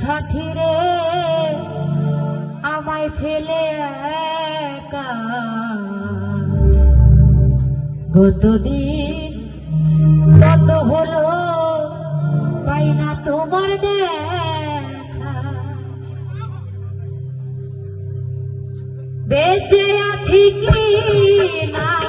সাথী রে, আমায় ফেলে একা। গতদিন কত হলো পাই না তোমার দে বেঁচে আছি কি না?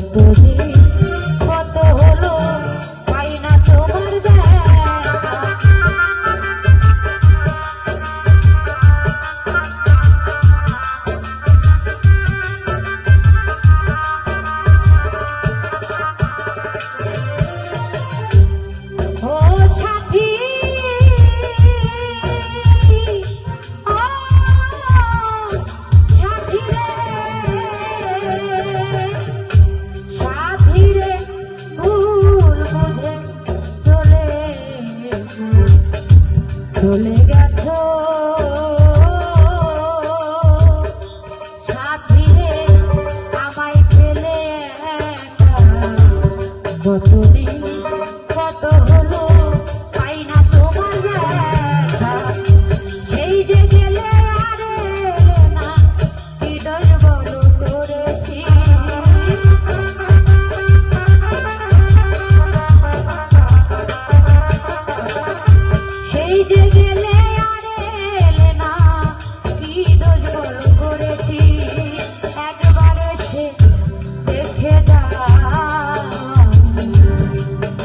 Oh, oh,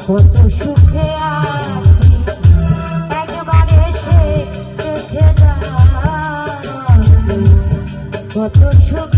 কত সুখে আছি। একবার এসে দেখে সুখ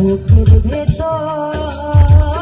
বুকের ভেতর।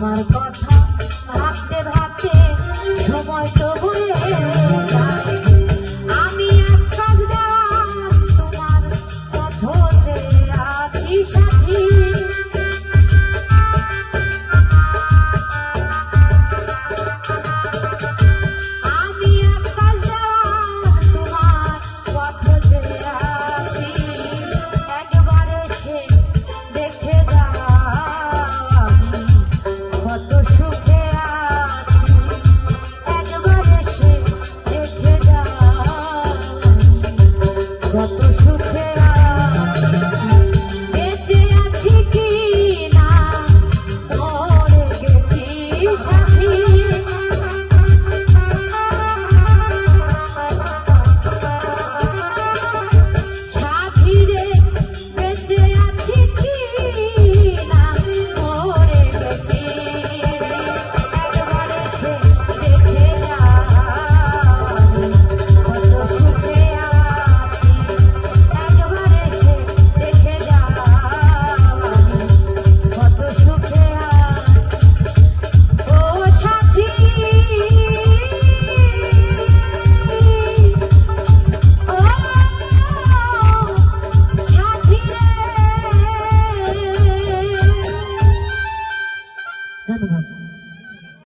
তোমার